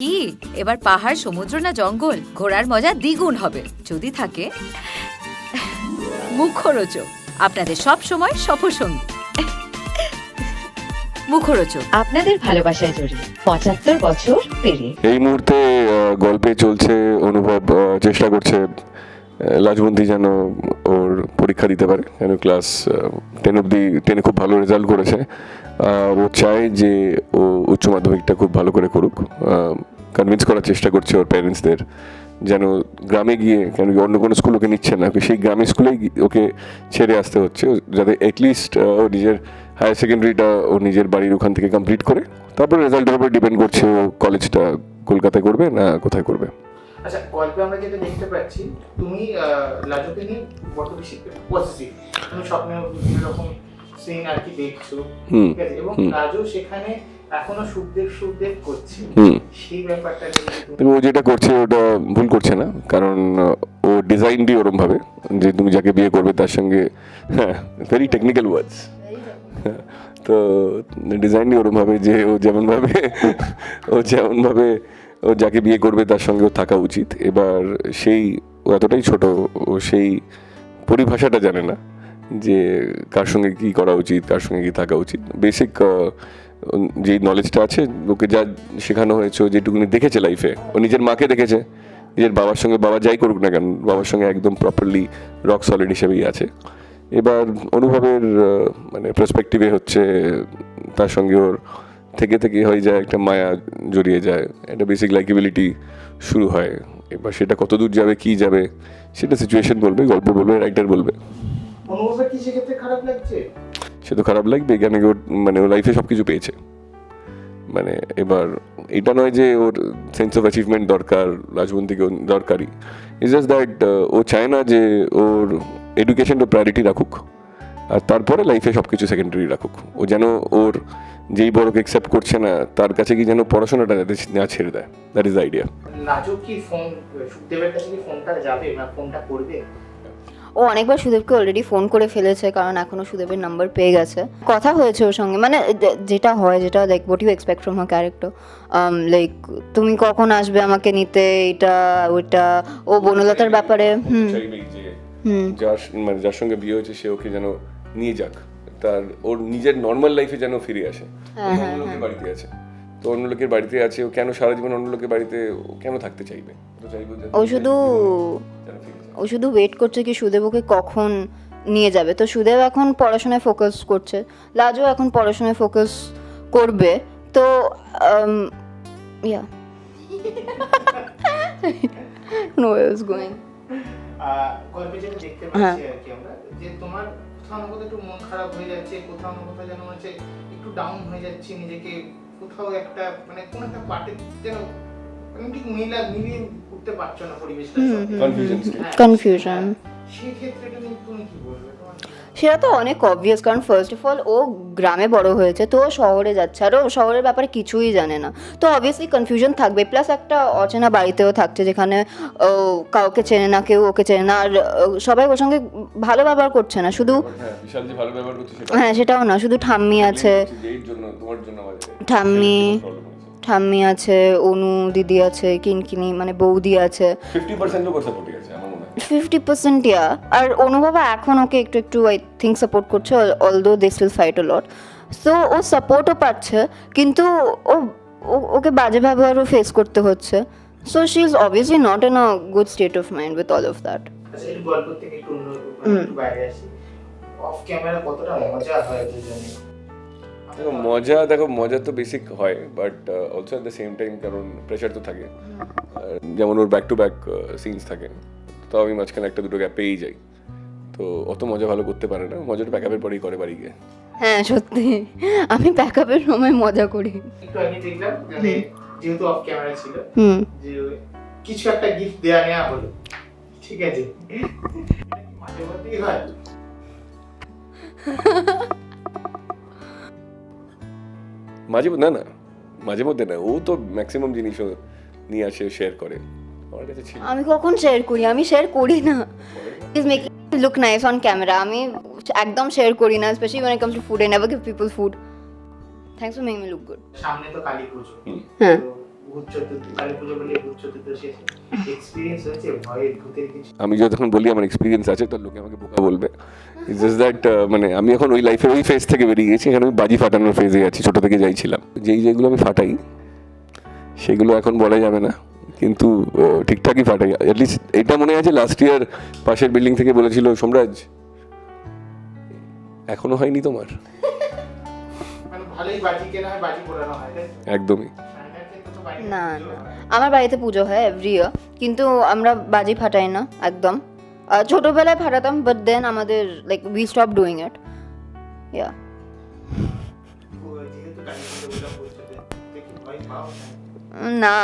কি? এবার পাহাড় সমুদ্র না জঙ্গল? ঘোরার মজা দ্বিগুণ হবে। যদি থাকে মুখরোচক। আপনাদের সব সময় সফরসঙ্গী। মুখরোচক। আপনাদের ভালোবাসায় জড়িয়ে পঁচাত্তর বছর পেরিয়ে। এই মুহূর্তে গল্পে চলছে অনুভব চেষ্টা করছে আহ, লাজবন্তী যেন ওর পরীক্ষা দিতে পারে যেন ক্লাস টেন অব্দি টেনে খুব ভালো রেজাল্ট করেছে। ও চায় যে ও উচ্চ মাধ্যমিকটা খুব ভালো করে করুক। কনভিন্স করার চেষ্টা করছে ওর প্যারেন্টসদের যেন গ্রামে গিয়ে কেন অন্য কোনো স্কুল ওকে নিচ্ছে না ওকে সেই গ্রামের স্কুলেই ওকে ছেড়ে আসতে হচ্ছে। যাতে অ্যাটলিস্ট ও নিজের হায়ার সেকেন্ডারিটা ও নিজের বাড়ির ওখান থেকে কমপ্লিট করে তারপর রেজাল্টের উপর ডিপেন্ড করছে ও কলেজটা কলকাতায় করবে না কোথায় করবে। আচ্ছা গল্পে আমরা যেটা দেখতে পাচ্ছি তুমি লাজুকে নিয়ে বড্ড বেশি পজিটিভ তুমি স্বপ্নে বিভিন্ন রকম সিন আর কি দেখছ ঠিক আছে? এবং। লাজু সেখানে এখনও সুখদেব সুখদেব করছে। হুম। সেই ব্যাপারটা তুমি ও যেটা করছে ওটা ভুল করছে না কারণ ও ডিজাইনটি ওরম ভাবে যে তুমি যাকে বিয়ে করবে তার সঙ্গে হ্যাঁ ভেরি টেকনিক্যাল ওয়ার্ডস তো ডিজাইনটি ওরম ভাবে যে ও যেমনভাবে ও যেমন ভাবে ও যাকে বিয়ে করবে তার সঙ্গেও থাকা উচিত। এবার সেই এতটাই ছোট, ও সেই পরিভাষাটা জানে না যে কার সঙ্গে কি করা উচিত, কার সঙ্গে কি থাকা উচিত। বেসিক যে নলেজটা আছে, ওকে যা শেখানো হয়েছে যেটুকুনি দেখেছে লাইফে ও নিজের মাকে দেখেছে, নিজের বাবার সঙ্গে বাবা যাই করুক না কেন, বাবার সঙ্গে একদম প্রপারলি রক সলিড হিসেবেই আছে। এবার অনুভবের মানে পার্সপেক্টিভে হচ্ছে তার সঙ্গে ওর থেকে থেকে হয়ে যায় একটা মায়া জড়িয়ে যায়। একটা বেসিক লাইকেবিলিটি শুরু হয়। এবার সেটা কত দূর যাবে কি যাবে সেটা সিচুয়েশন বলবে গল্প বলবে রাইটার বলবে। সে তো খারাপ লাগবে কেন ওর মানে ওর লাইফে সব কিছু পেয়েছে। মানে এবার এটা নয় যে ওর সেন্স অফ অ্যাচিভমেন্ট দরকার রাজবন্তীকে ওর দরকারি ইজ জাস্ট দ্যাট ও চায় না যে ওর এডুকেশনটা প্রায়োরিটি রাখুক। আর তারপরে লাইফে সব কিছু সেকেন্ডারি রাখুক। ও যেন ওর যেই বড়কে অ্যাকসেপ্ট করছে না তার কাছে কি যেন পড়াশোনাটা যাতে না ছেড়ে দেয়। দ্যাট ইজ আইডিয়া লাজু কি ফোন সুখদেবের কাছে কি ফোনটা যাবে না ফোনটা করবে? ও অনেকবার সুদেবকে অলরেডি ফোন করে ফেলেছে কারণ এখনও সুদেবের নাম্বার পেয়ে গেছে। কথা হয়েছে ওর সঙ্গে মানে যেটা হয় যেটা like what you expect from her character like তুমি কখন আসবে আমাকে নিতে? এটা ওইটা ও বনলতার ব্যাপারে হুম। হুম। যার মানে যার সঙ্গে বিয়ে হয়েছে সে ওকে যেন নিয়ে যাক। তার ওর নিজের নর্মাল লাইফে যেন ফিরে আসে। হ্যাঁ, অন্য লোকের বাড়িতে আছে। তো অন্য লোকের বাড়িতে আছে ও কেন সারা জীবন অন্য লোকের বাড়িতে ও কেন থাকতে চাইবে? ও শুধু ও শুধু ওয়েট করছে কি সুদেব ওকে কখন নিয়ে যাবে। তো সুদেব এখন পড়াশোনায় ফোকাস করছে লাজও এখন পড়াশোনায় ফোকাস করবে। তো ইয়া নো ইজ গোয়িং গল্পে যেটা দেখতে হ্যাঁ। পাচ্ছি আর কি আমরা যে তোমার কোথাও না কোথাও একটু মন খারাপ হয়ে যাচ্ছে কোথাও না কোথাও যেন হচ্ছে একটু ডাউন হয়ে যাচ্ছে নিজেকে কোথাও একটা মানে কোন একটা পার্টে যেন মানে ঠিক মিলা মিলিয়ে উঠতে পারছ না পরিবেশটা. কনফিউশন সেটা তো অনেক অবভিয়াস কারণ ফার্স্ট অফ অল ও গ্রামে বড় হয়েছে তো ও শহরে যাচ্ছে। আর ও শহরের ব্যাপারে কিছুই জানে না। তো অবভিয়াসলি কনফিউশন থাকবে। প্লাস একটা অচেনা বাড়িতেও থাকছে যেখানে ও কাউকে চেনে না কেউ ওকে চেনে না। আর সবাই ওর সঙ্গে ভালো ব্যবহার করছে না। শুধু হ্যাঁ বিশাল যে ভালো ব্যবহার করছে সেটা হ্যাঁ সেটাও না। শুধু ঠাম্মি আছে। ঠাম্মি ঠাম্মি আছে অনু দিদি আছে কিনকিনি মানে বৌদি আছে। ফিফটি পার্সেন্টও করে সাপোর্ট আছে আমার হয় ফিফটি পার্সেন্ট ইয়া আর অনুভবা এখন ওকে একটু একটু আই থিঙ্ক সাপোর্ট করছে although they still fight a lot so ও সাপোর্টও পাচ্ছে কিন্তু ও ওকে বাজে ব্যবহারও ফেস করতে হচ্ছে। So she is obviously not in a good state of mind with all of that গল্প থেকে একটু অন্য হুম। একটু বাইরে আসি। অফ ক্যামেরা কতটা মজা হয় দুজনে দেখো মজা দেখো মজা তো বেসিক হয় but also at the same time কারণ প্রেশার তো থাকে। যেমন ওর ব্যাক টু ব্যাক সিনস থাকে। তো আমি মাঝখানে একটা দুটো গ্যাপ পেয়েই যাই। তো অত মজা ভালো করতে পারে না মজাটা প্যাক আপের পরেই করে বাড়ি গিয়ে। হ্যাঁ সত্যি। আমি প্যাক আপের সময় মজা করি। একটু আগে দেখলাম মানে যেহেতু অফ ক্যামেরা ছিল হুম। যে কিছু একটা গিফট দেয়া নেওয়া হলো। ঠিক আছে। মাঝে মধ্যেই হয়। মাঝে মধ্যে- না না। মাঝে মধ্যে না ও তো ম্যাক্সিমাম জিনিসও নিয়ে আসে শেয়ার করে। কাছে ছিল। আমি কখন শেয়ার করি? আমি শেয়ার করি না। Is making look nice on camera আমি একদম শেয়ার করি না specially when it comes to food. I never give people food. Thanks for making me look good. সামনে তো কালী পুজো হ্যাঁ। আমি যতক্ষণ বলি আমার এক্সপিরিয়েন্স আছে তো লোকে আমাকে বোকা বলবে। জাস্ট দ্যাট মানে আমি এখন ওই লাইফের ওই ফেজ থেকে বেরিয়ে গেছি এখানে আমি বাজি ফাটানোর ফেজে আছি ছোটো থেকে যাইছিলাম যেই যেগুলো আমি ফাটাই সেগুলো এখন বলা যাবে না। কিন্তু ঠিকঠাকই ফাটাই অ্যাটলিস্ট এটা মনে আছে লাস্ট ইয়ার পাশের বিল্ডিং থেকে বলেছিল সোমরাজ এখনও হয়নি তোমার? মানে ভালোই বাজি কেনা বাজি পোড়ানো তাই তো? একদমই। না না। আমার বাড়িতে পুজো হয় এভরি ইয়ার কিন্তু আমরা বাজি ফাটাই না একদম। ছোটবেলায় ফাটাতাম বাট দেন আমাদের like we stop doing it yeah না।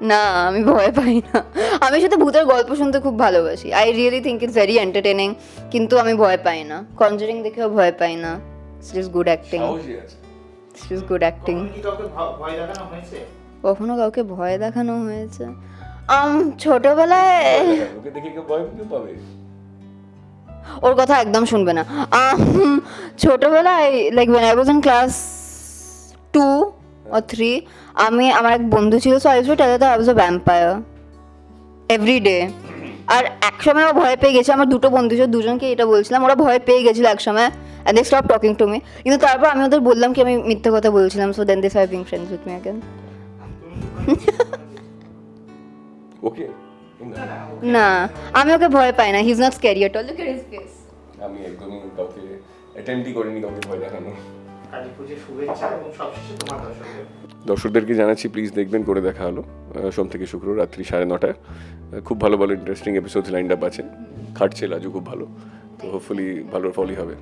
না আমি ভয় পাই না। আমি শুধু ভূতের গল্প শুনতে খুব ভালোবাসি। I really think it's very entertaining কিন্তু আমি ভয় পাই না। কনজারিং দেখেও ভয় পাই না। It's good acting it's good acting কখনো কাউকে ভয় দেখানো হয়েছে? কখনো কাউকে ভয় দেখানো হয়েছে? আম ছোটবেলায় ওর কথা একদম শুনবে না। আম, ছোটবেলায় like when I was in class or three আমি আমার এক বন্ধু ছিল so I to tell that I was a vampire every day আর এক সময় ও ভয় পেয়ে গেছে আমার দুটো বন্ধু ছিল দুজনকে এটা বলছিলাম ওরা ভয় পেয়ে গেছিল এক সময় and they stop talking to me কিন্তু তারপর আমি ওদের বললাম কি আমি মিথ্যে কথা বলছিলাম so then they start being friends with me again okay না আমি ওকে ভয় পাই না he is not scary all look at his face আমি একদমই কাউকে অ্যাটেম্পটই করিনি কাউকে ভয় দেখানো কালী পুজোর শুভেচ্ছা এবং সবশেষে তোমার দর্শকদের। দর্শকদেরকে জানাচ্ছি প্লিজ দেখবেন করে দেখা হলো। সোম থেকে শুক্র রাত্রি সাড়ে নটায়। খুব ভালো ভালো ইন্টারেস্টিং এপিসোড লাইন আপ আছে। খাটছে লাজু খুব ভালো। তো হোপফুলি ভালো ফলই হবে।